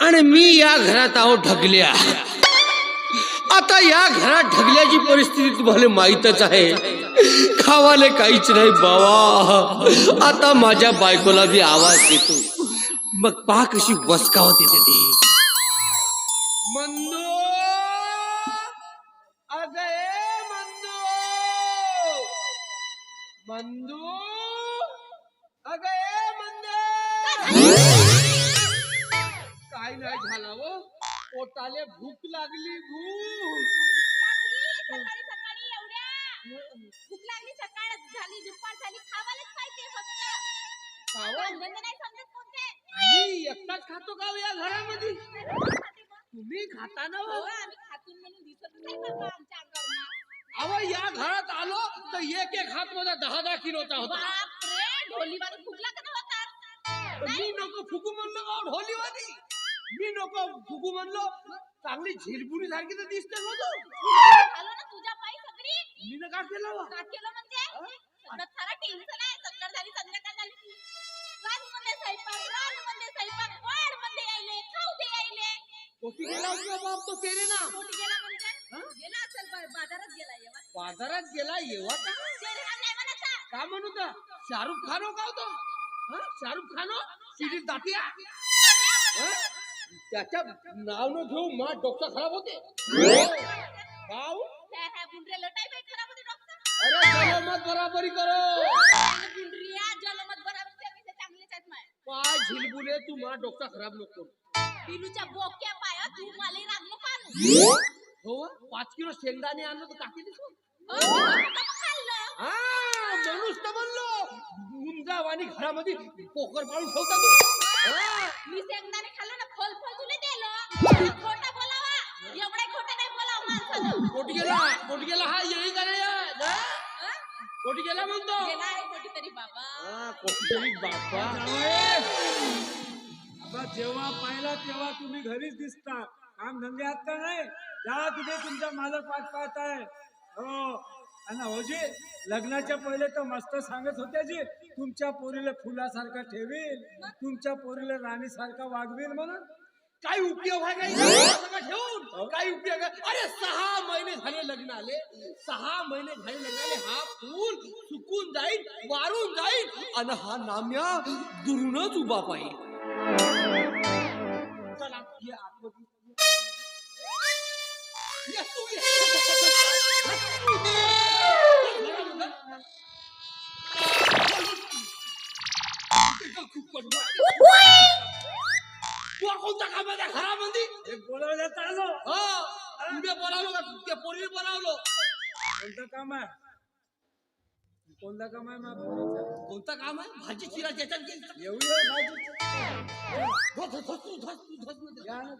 आणि मी या घरात आहो ढगल्या आता या घरात ढगल्याची परिस्थिती तुम्हाला माहीतच आहे. खावाले काहीच नाही बाबा. आता माझ्या बायकोला बी आवाज येतो. मग पहा कशी वसकावत येते ते. मंदो! मंदो! मंदू! काय झालं हो. पोटाले भूक लागली भूक. सकाळी सकाळी एवढ्या. भूक लागली सकाळ झाली दुपार झाली. खावायलाच पाहिजे फक्त. खावं? धंदे नाही समजत कोणते. मी एकटाच खातो का हो या घरामध्ये. तुम्ही खाता ना हो? आम्ही खातून म्हणून दिसत नाही बाबा आमच्या अंगावर अहो या घरात आलो तर एक एक हात दहा दहा किलोचा होता बापरे ढोलीवाला का मी नको फुगू म्हणलो ढोलीवाली. मी नको फुगू म्हणलो. चांगली झिरपुरी सारखी तर दिसते हो तू. झालं ना तुझ्या पायी सगळी? मी का केलं? का केलं म्हणजे? सगळं सारा टेन्शन आहे. सकाळ झाली संध्याकाळ झाली रात मध्ये स्वयंपाक रात मध्ये स्वयंपाक वाढमध्ये यायले खाऊ दे यायले. कोटी गेला होता बाप तो तेरे ना कोणी गेला म्हणजे? गेला असेल बा- बाजारात गेला येवा बाजारात गेला येवा का तेरे नाम नाही म्हणायचा. का म्हणू तर? शाहरुख खान हो का होतो? शाहरुख खान हो? सिरीज दाटिया हं? त्याच्या नाव न घेऊ मा डोकं खराब होते. गाव त्या ह्या बुंड्रे लटाई बाई खराब होते डॉक्टर. अरे चलो मत बराबरी करो. बुंड्रिया जलमत बराबर त्या विषय चांगलेच आहेत माय. काय झिलबुले तू मा डोकं खराब नको करू. पिलूच्या बोक्या पाया तू मला राग नको? आणू हो व? पाच किलो शेंगदाणे आणलं तर काकी दिसू हो, खाल्लं. हा माणूस तर म्हणलो गुंजावानी घरामध्ये पोकर पाळून ठेवता तू. हा. मी शेंगदाणे खाल्लं ना कोट गेला कोट गेला हा येई का नाही यार? कोट गेला म्हणतो. गेला आहे कुठेतरी बाबा. कोटीतरी बापा आता जेव्हा पाहिला तेव्हा तुम्ही घरीच दिसता. काम धंदे आहात का नाही? जा तिथे तुमचा मालक वाट पाहत आहे हो. आणि होजी लग्नाच्या पहिले तर मस्त सांगत होत्या जी तुमच्या पोरीला फुलासारखा ठेवील तुमच्या पोरीला राणीसारखा वागवील म्हणून. काय उपयोग आहे काही सगळं ठेवून. काय उपयोग आहे? अरे सहा महिने झाले लग्न आले. सहा महिने झाले लग्न आले. हा फूल सुकून जाईल वारून जाईल आणि हा नाम्या दुरूनच उभा पाहिजे चला ये आतमध्ये. खूप. तू कोणता काम आहे त्या घरामध्ये हे बोलावण्यात आलो हा उद्या बोलावलं का त्या पोरीने बोलावलं कोणतं काम आहे कोणतं काम आहे माझ्या? कोणतं काम आहे भाजी चिरा ज्याच्यात गेली येऊया भाजी धस, धस, धस, तू धस, तू धसमध्ये. या ना.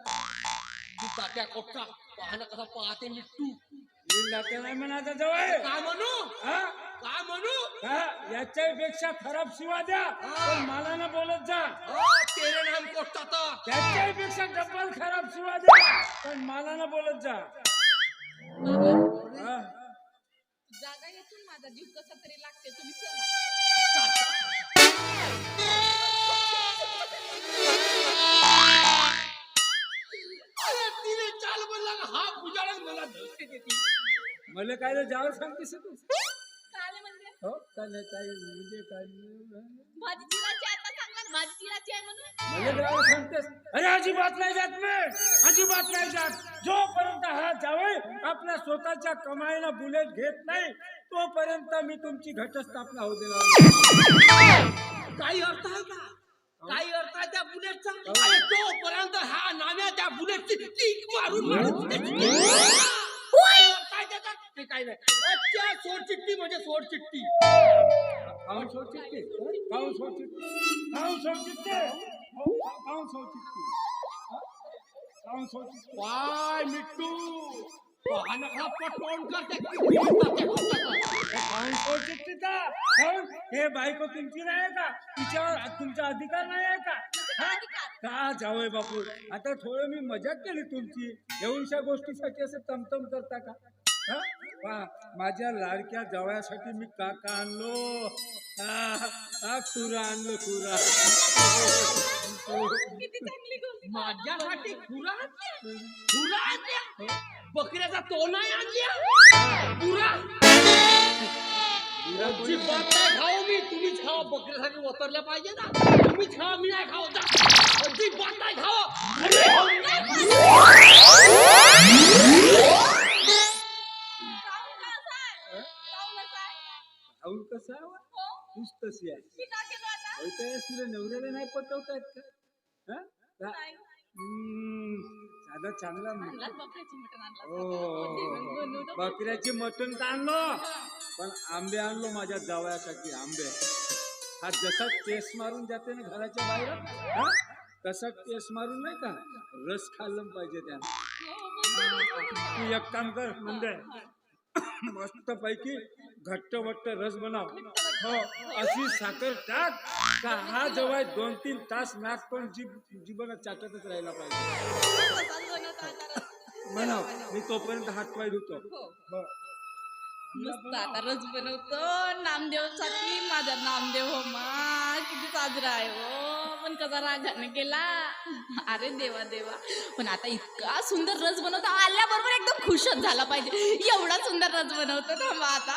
तू पाहणं कसा पाहते मिट्टू येईल नाते नाही म्हणायचं जवळ. का म्हणू? हा? का म्हणू? हा? याच्यापेक्षा खराब शिवा द्या. पण मला ना बोलत जा. हा, तेरे नाम त्याच्यापेक्षा डबल खराब शिवा द्या. पण मला ना बोलत जा. हा. जागा येथून माझा जीव कसा तरी लागते तुम्ही चला. अरे तिने चाल बोलला हा पुजारा मला मला काय रे जावं सांगतेस तू. काले म्हणजे हो काय नाही काय म्हणजे काय नाही. भाजी चिराची आता सांगा ना, भाजी चिराची आहे म्हणून. मला जावं सांगतेस. अरे अजिबात नाही जात मी. अजिबात नाही जात. जोपर्यंत हा आपल्या स्वतःच्या कमाईला बुलेट घेत नाही तोपर्यंत मी तुमची घटस्थापना होऊ देणार काही अर्थ आहे का? काही अर्थ आहे त्या बुलेटचा अरे तोपर्यंत हा नाम्या त्या बुलेटची टीक मारून मारून त्याची काय अर्थ आहे त्याचा? ते काही नाही अच्छा सोड चिठ्ठी म्हणजे सोड चिठ्ठी काऊन सोड चिठ्ठी काऊन सोड चिठ्ठी काऊन सोड चिठ्ठी काऊन सोड चिठ्ठी काऊन सोड चिठ्ठी काय मिट्टू पाहणं हा हे बायको तुमची नाही आहे का? तिच्यावर तुमचा अधिकार नाही आहे का? का जावय बापू? आता थोडं मी मजाक केली तुमची. एवढ्या गोष्टीसाठी असं तमतम करता का? हा? माझ्या लाडक्या जवळ्यासाठी मी काका आणलो. हा, हा, कुरा आणलो कुरा किती चांगली गोष्ट. माझ्यासाठी खुरा? खुरा बकऱ्याचा तो नाही आणल्या पुरा. अजिबात नाही खाऊ मी. तुम्ही खावा. बकऱ्यासाठी वतरल्या पाहिजे ना. तुम्ही खावा मी नाही खाऊ जा अजिबात नाही खावा. कसा आहे? वा? हो? तूच तशी आहे. तुला नवऱ्याला नाही पटवतायत का? हा? साधा चांगला. आणलाच बकऱ्याची मटण हो, हो, आता. हो, हो. बकऱ्याची मटण तर आणलो पण आंबे आणलो माझ्या जावयासाठी आंबे हा जसा केस मारून जाते ना घराच्या बाहेर हा? तसा केस मारून नाही का रस खाल्लं पाहिजे त्यानं हो. तू एक काम कर म्हणजे मस्त पैकी घट्ट वट्ट रस बनव हो अशी साखर टाक का? हा जेव्हा दोन तीन तास नाक पण जीभ जीवन चाटतच राहिला पाहिजे. बनव मी तोपर्यंत हात पाय धुतो. हो. हो. मस्त आता रस बनवतो. नामदेवसाठी माझा नामदेव हो मा. किती साजरा आहे हो. पण कसा रागाने गेला. अरे देवा देवा. पण आता इतका सुंदर रस बनवतो. आल्याबरोबर एकदम खुशच झाला पाहिजे. एवढा सुंदर रस बनवतो थांबा आता.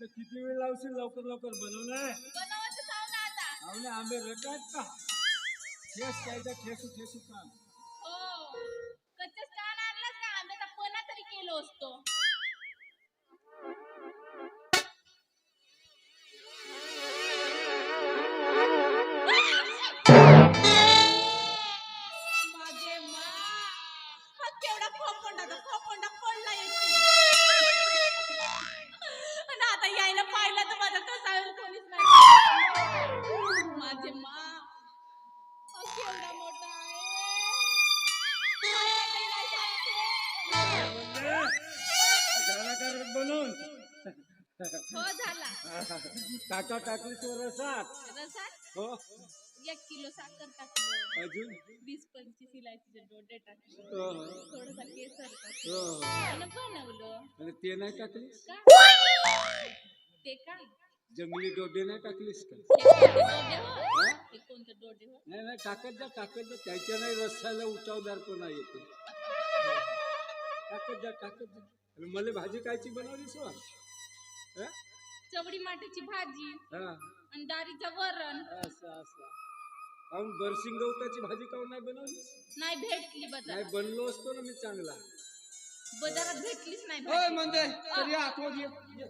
तर किती वेळ लावशील लवकर लवकर? बनवायचं ना आता. आवले आंबे रटात का? ठेस कायदा ठेसू ठेसू का हो. ना आंब्याचा पना तरी केलो असतो. रसात? रसात? हो. एक किलो साखर टाकलं. अजून? वीस पंचवीस इलायचीचे डोडे टाकले. हो थोडंसा केसर टाकलं. हो आणि बनवलं. आणि ते नाही टाकलीस का? ते का जंगली डोडे नाही टाकलीस का? हे कोणते डोडे हो? हे कोणते डोडे हो नाही नाही टाकत जा टाकत जा. त्याच्या नाही रस्त्याला उठावदार पण येते टाकत जा टाकत जा. आणि मला भाजी कायची बनवलीस वा? हा? चवडी माठाची भाजी हा आणि डाळीचं वरण असं असं काहून बरसिंग गवताची भाजी काहून नाही बनवलीस नाही भेटली नाही बाजारात बनलो असतो ना मी चांगला बाजारात भेटलीच नाही होय भाजी. म्हणजे तरी आतमध्ये ये. ये.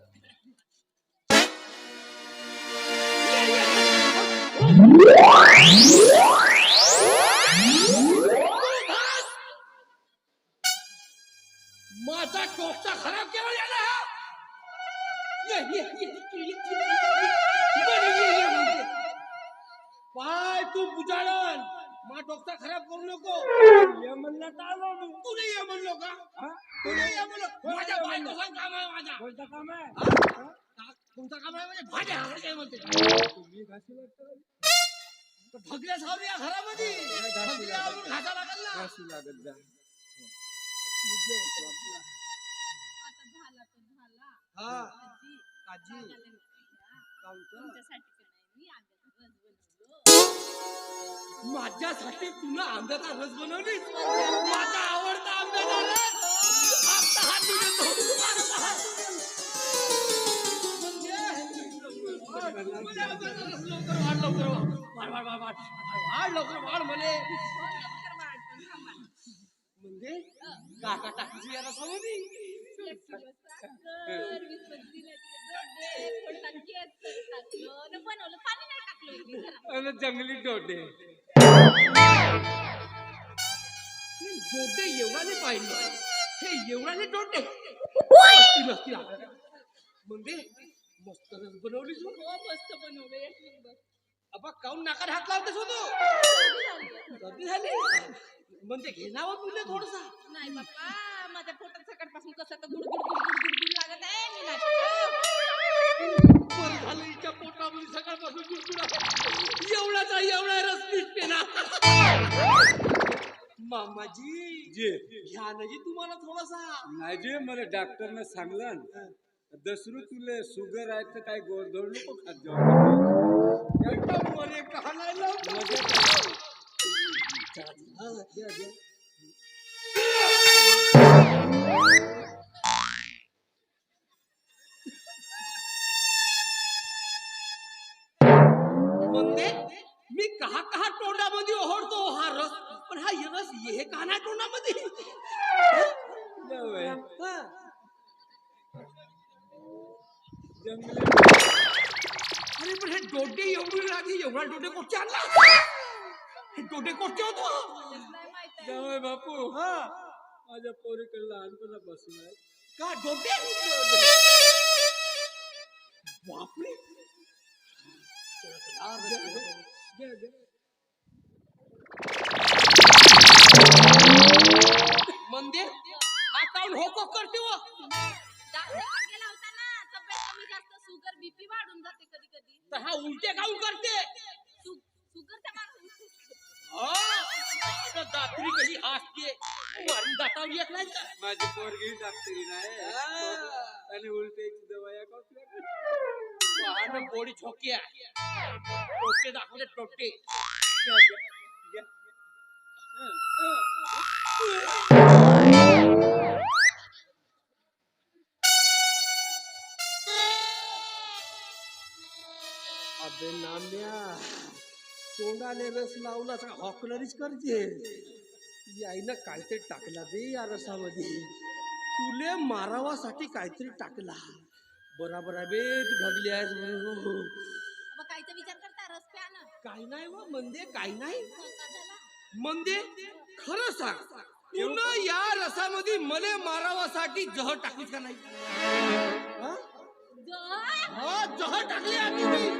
माझा टोपचा खराब केला टोकता खराब करू नको ये म्हणलं तर आलो मी तू नाही ये म्हणलो का हा? तू नाही ये म्हणलो माझ्या बायको सांग काम आहे माझा कोणतं काम आहे हा? का- तुमचं काम आहे म्हणजे भाज्या हाकड काय म्हणते तुम्ही घाशी लागतं तर भगल्या सावरी या घरामध्ये भगल्या आवरून घासा लागल ना घाशी लागत जा आता झाला तो झाला हा आजी काजी. माझ्यासाठी तुला आंब्याचा रस बनवली माझा आवडता आंब्याचा रस. वाढ लवकर वाढ वाढ वाढ वाढ वाढ लवकर वाढ म्हणे. म्हणजे काका टाकायची या रसामध्ये अन जंगली डोटे. डोटे पाहिजे हे डोटे. म्हणजे मस्तच बनवली तू हो, मस्त बनवलं एक नंबर. अबा काऊन नाकात हात लावतेस होतो? गर्दी झाली. म्हणजे घेणावं तुले थोडसा. नाही बाप्पा माझ्या पोटात सकाळपासून कसं तर पोटामध्ये सकाळपासून गुडगुडा एवढाचा एवढा रस पिटते ना. मामाजी जे. घ्या ना जी तुम्हाला थोडासा. नाही जे मला डॉक्टरनं सांगलं. दसरू तुले शुगर आहे तर काय गोडधोड नको खात जाऊ. मजा पण हा रस हे का नाही तोंडामध्ये. हा. अरे पण हे डोटे एवढी लागली एवढा डोटे कोणते आणला हे डोटे कोणते होतो नाही माहित आहे. जाऊ बाई बापू? हा। माझ्या पोरीकडे लहानपणापासून आहे का डोटे बापरे घ्या, घ्या. मंदिर? हा काऊन हो को करते हो डॉक्टरकडे गेला होता ना तब्येत कमी जास्त शुगर बीपी वाढून जाते कधी कधी. तर हा उलटे काऊन करते. शुगरच्या हा, आता दात्री मारून दातावर येत नाही का? माझी पोरगी डॉक्टरी नाही. हा. आणि उलट्याची दवाया का वाहन बोडी छोक्या टोटे दाखवले टोटे घ्या, घ्या, घ्या. हं, हं. अबे नाम्या तोंडाने रस लावला का? हॉकलरीच करते. याईनं काहीतरी टाकला बे या रसामध्ये. तुले मारावासाठी काहीतरी टाकला. बराबर आहे बे तू ढगली आहेस म्हणून. हो. मग काहीचा विचार करता रस प्या ना काही नाही व म्हणजे काही नाही. झाला? म्हणजे खरं सांग. तू या रसामध्ये मले मारावासाठी जहर टाकलीस का नाही हा? हा जहर टाकली आहे तुम्ही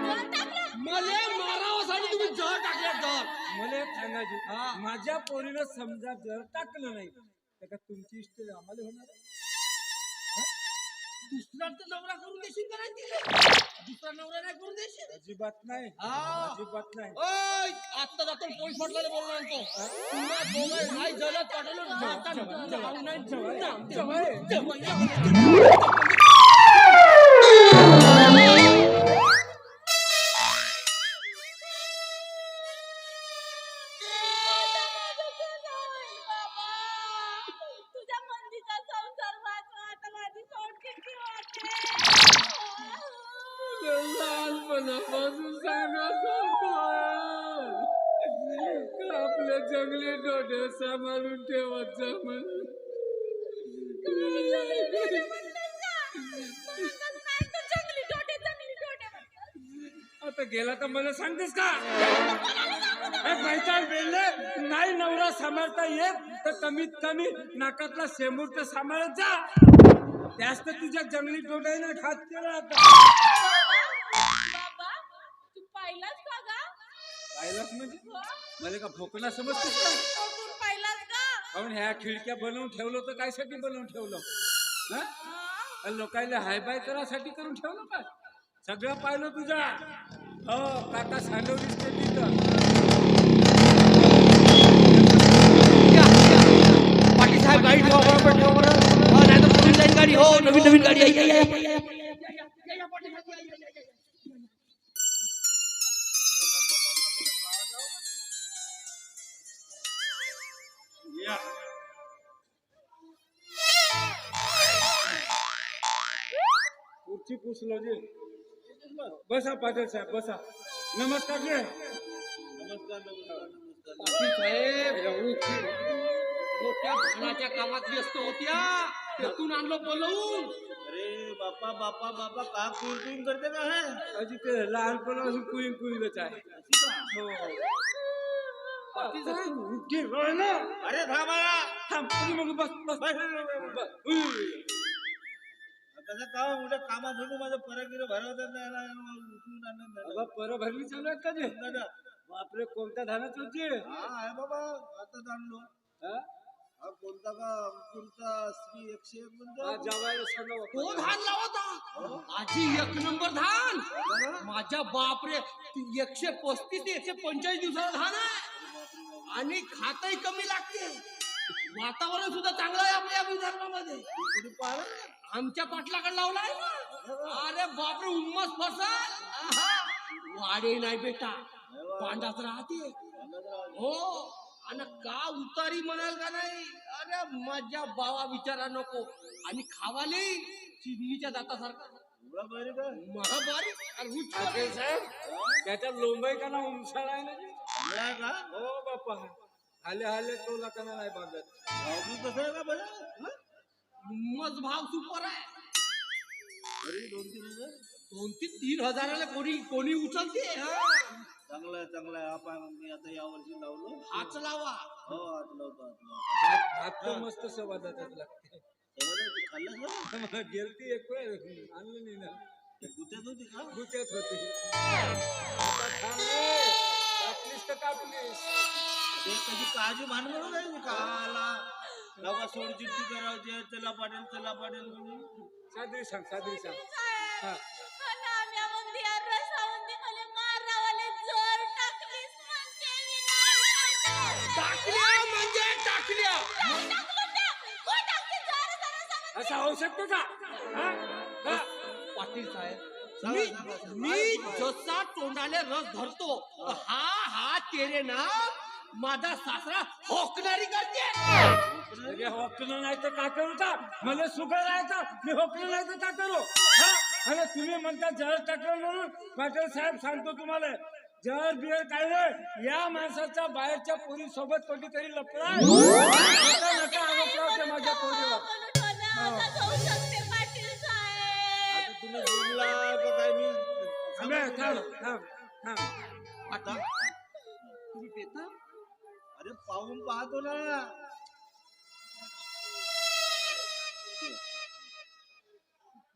मले मारावासाठी तुम्ही जहर टाकले जहर मला एक सांगायची हा. माझ्या पोरीनं समजा जर टाकलं नाही तर का तुमची इष्ट आम्हाला होणार आहे? दुसरा तर नवरा करून देशील का नाही तिला? दुसरा नवरा नाही करून देशील अजिबात नाही हा. अजिबात नाही ओय, आत्ता जातो पोलीस पाटलाला बोलून आणतो तुला दोघं नाही झालं पाठवलं जाता जाऊ नाही जवळ, जाऊ, जवळ. जवळ, लहानपणापासून सांगत होतो का आपले जंगली डोळे सांभाळून ठेवत जा म्हणून. आता गेला तर मला सांगतेस का? पैसा वेळले नाही नवरा सांभाळता येत तर कमीत कमी नाकातला शेंबूर तर सांभाळत जा. त्याच तर तुझ्या जंगली डोळ्यानं घात केला पाहिलाच म्हणजे? मला का भोकला समजतेस का? पाहिलास का ह्या खिडक्या बनवून ठेवलं तर कायसाठी बनवून ठेवलं? हा? लोकायला हाय बाय करासाठी करून ठेवलं का? सगळं पाहिलं तुझा? हो काका सांडवलीस ते तिथं. पाटील साहेब गाडी ठेवा बरोबर ठेवा बरोबर हो, नाही तर पोलीस जाईल गाडी. हो नवीन नवीन गाडी. या, खुर्ची पुसलो जे। बसा पाटील साहेब बसा। नमस्कार जे। नमस्कार पाटील साहेब मोठ्या भानाच्या कामात व्यस्त होत्या. त्यातून आणलं बोलवून अरे बापा बापा बापा का करते का है? अजी ते लहानपणापासून कुईन कुईनच आहे. हो. पाटील साहेब? उठी रोय ना. अरे थांबा थांब मग बस बस. बस, बस, बस, बस. बस. उई. कसं का उद्या कामात होतो माझं परागिरी भरवतात नाही ना, उठून आणलं नाही. बाबा परं भरली चालू आहेत का ते दादा, बापरे कोणत्या धानात होती हा आहे बाबा आता आणलो हा? हा कोणता का श्री एकशे एक हा, म्हणतो जावायला सांगा तो बापा. धान लावता आजी एक नंबर धान माझ्या बापरे ती एकशे पस्तीस ते एकशे पंचेचाळीस दिवसाचा धान आहे आणि खातही कमी लागते वातावरण सुद्धा चांगलं आहे आपल्या विदर्भामध्ये पाहिलं आमच्या पाटलाकडे लावलाय ना? अरे बापरे उन्मस फसल. वाडे नाही बेटा. पांडाच राहते. हो. आणि का उतारी म्हणाल का नाही? अरे माझ्या बावा विचारा नको. आणि खावाले चिमणीच्या दातासारखा. महाबारी. साहेब त्याच्यात लोंबाई का ना आहे ना का? हो बापा हाले हाले तो लकाना नाही भाऊ कसं आहे का बरं मज भाव सुपर आहे. अरे दोन तीन हजार. दोन ते तीन हजाराला कोणी कोणी उचलते? हा. चांगला आहे चांगला आहे. आपण मी आता या वर्षी लावलो. हाच लावा. हो हात लावतो हात लावतो. मस्त सवादातच लागते. समजलं तू खाल्लं का गेलती एक वेळ आणलं नाही ना. ते गुत्यात होती का? गुत्यात होती. आता. कापलीस तर कापलीस. ते कधी काळजी भांडवल नाही काला नका सोड चिठ्ठी करायची चला पाटील चला पाटील म्हणून सादरी सांग सादरी सांग हा. टाकल्या म्हणजे टाकल्या टाकलं त्या. कोण टाकते जोर जरा सांग. असं होऊ शकतं का हा? हा? पाटील साहेब मी. मी जसा तोंडाले रस धरतो हा हा तेरे ना माझा सासरा होकणारी करते अरे होकलं नाही तर का करू का मला सुगर आहे का मी होकलं नाही तर का करू? हा? अरे तुम्ही म्हणता जहर टाकलं म्हणून पाटील साहेब सांगतो तुम्हाला जहर बिहर काय नाही या माणसाच्या बाहेरच्या पोरी सोबत कोणीतरी लपला? नका नका आरोप लावते माझ्या पोरीवर आता तुम्ही बोलला का काय मी थांब थांब थांब थांब. आता तुम्ही पेता? अरे पाहून पाहतो ना.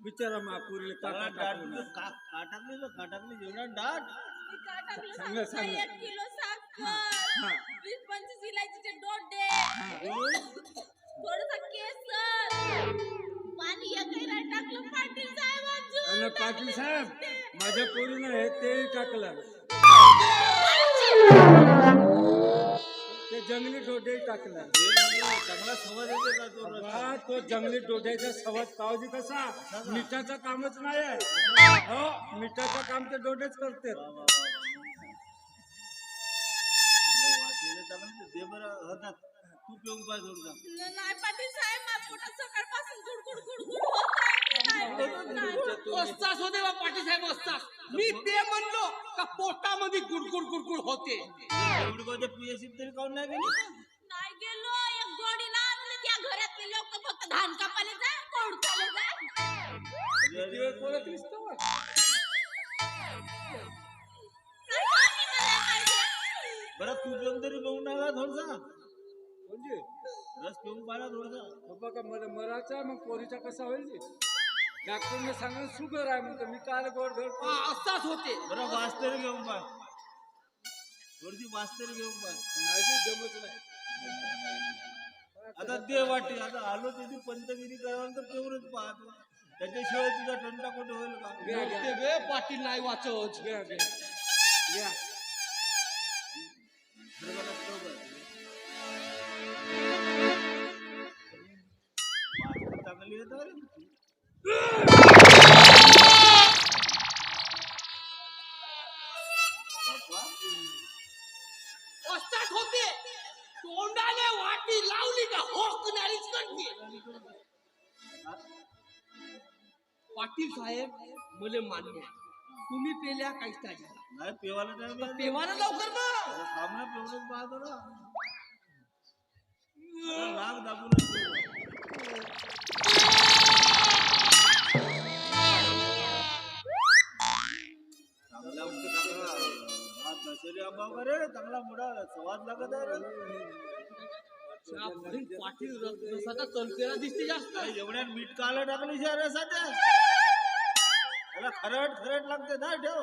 विचारा मा पोरीला का चांगला का डाट टाकलं नाही. का का टाकली का का टाकली जेवढा डाट? मी काय टाकलं? सांगा, सांगू. का? सांगा. एक किलो हा. साखर वीस पंचवीस इलायचीचे डोडे. थोडस केसर. पाणी टाकलं पाटील साहेब आणि पाटील साहेब माझ्या पोरीनं हे तेही टाकलं. ते जंगली डोडे टाकलं चांगला येते का तो रस्ता? हा, तो जंगली डोड्याचा सवाज पावजी कसा मिठाचं कामच नाही आहे हो मिठाचं काम ते डोडेच करते वा, वा, वा. अरे वाचलेलं चांगलं ते दे बरं हातात तू पिऊन पाय थोडसा न- नाही पाटील साहेब माझ्या पोटात सकाळपासून गुडगुड गुडगुड होत नाही होत बा पाटील साहेब असताच मी ते म्हणलो का पोटामध्ये गुडगुड गुडगुड होते. कोणत्या पिएससी तरी काऊन नाही गेली? नाही गेलो एक गोडी आणली त्या घरातले लोक फक्त धान कापायला जा पाहिजे. बरं तू पिऊन तरी पिऊन टाका थोडसा. म्हणजे? रस पिऊन पाहिला थोडसा. बाबा का मला मराचा मग पोरीचा कसा होईल डॉक्टरने सांगितलं शुगर आहे म्हणतो मी काल गोड असताच होते. बरं वास तरी घेऊन पाय थोडीशी वास तरी घेऊन पाय नाही जमत नाही. आता दे वाटे आता आलो तिथे पंतगिरी करावं तर तेवढंच पाहतो. त्याच्याशिवाय तुझा टंटा कुठे होईल का. ते वे पाटील नाही घ्या घ्या. वास चांगली येतं होते. तोंडाने वाटी लावली का होकणारीच करते पाटील साहेब मले मान्य. तुम्ही पेल्या काहीच नाही नाही पेवायला मिळालं. पेवाना लवकर ना. अरे थांब ना पेवलंच पाहतो ना अरे दशेरी आंबा रे चांगला मोठा स्वाद लागत आहे रे. पाटील रसाचा दिसते जास्त. एवढ्या मीठ काला टाकली शहर सध्या त्याला खरट खरट लागते ना ठेव.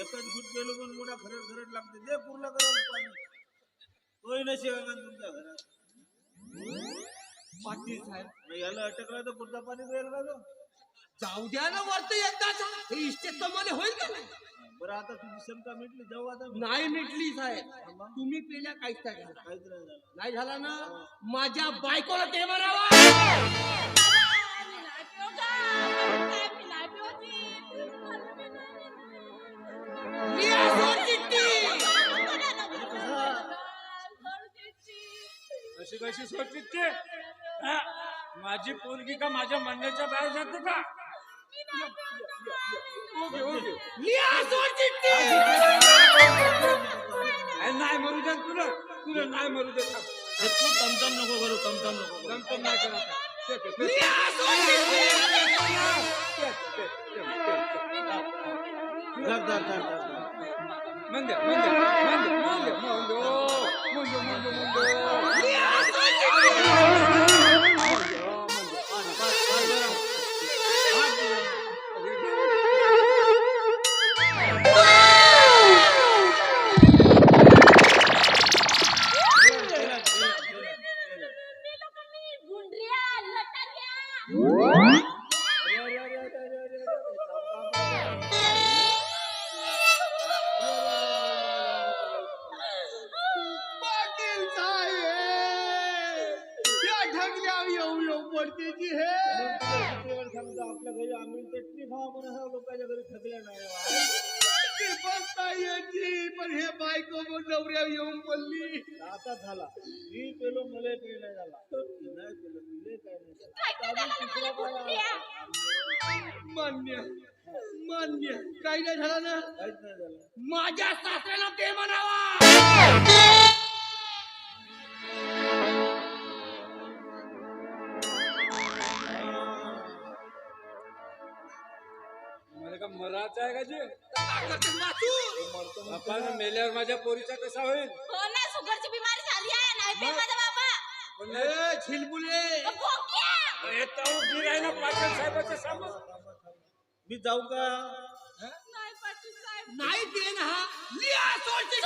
एकच फूट पेलो पण मोठा खरट खरट लागते. दे पूर्ण करून पाणी. तोही का तुमच्या घरात? पाटील साहेब. याला अटकला तर पुढचा पाणी मिळेल का तो जाऊ द्या ना वरत एकदाच. हे इष्टेत होईल का नाही? बरं आता तुझी शंका मिटली जाऊ आता. नाही मिटली साहेब. तुम्ही पेल्या काहीच नाही झाला. काहीच नाही झालं. नाही झाला ना? माझ्या बायकोला ते म्हणावा मी असो चिठ्ठी. अशी कशी सोडतील ते हा? माझी पोरगी का माझ्या म्हणण्याच्या बाहेर जाते का? ओके ओके मी असो चिठ्ठी अरे नाही मरू दे तुला तुला नाही मरू दे थांब. अरे तू तमतम नको करू तमतम नको करू दमदम नाही करत आहे. ते- ते- मी ते- असो चिठ्ठी ते- ते- ते- ते- धर धर धर धर धर. मंदे मंदे मंदे मंदे मंदो मंदो मंदो मंदो मी असो आपल्या घरी आम्ही चटणी खावा लोकांच्या घरी थकल्या नाही पण हे बायको नवऱ्या येऊन बोलली. आता झाला. मी पेलो मला काही नाही झाला. नाही पेलो तिले काय नाही. मान्य मान्य. काही नाही झालं ना? काहीच नाही झालं. माझ्या सासऱ्याला ते म्हणावा. मरायचं आहे का जे. आपण मेल्यावर माझ्या पोरीचा कसा होईल? हो ना शुगरची बिमारी झाली आहे नाही पे माझा बाबा. पण ए, हे तो आहे ना पाटील साहेबाच्या समोर. मी जाऊ का? नाही पाटील साहेब. नाही ते ना हा लिहा सोडची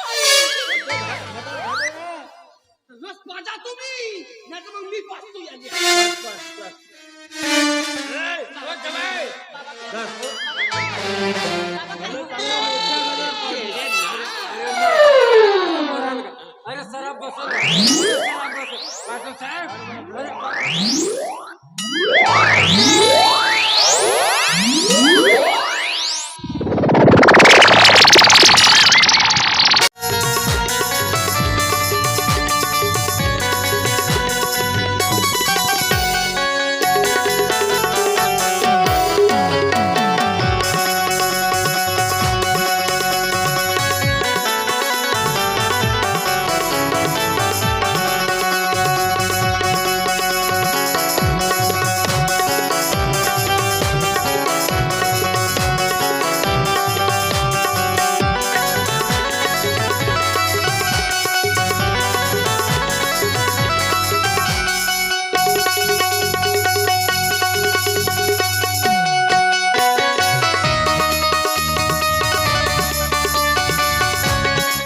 रस पाजा तुम्ही. नाही तर मग मी पाचतो या! अरे सरा बसो सरा बसो पाटील साहेब अरे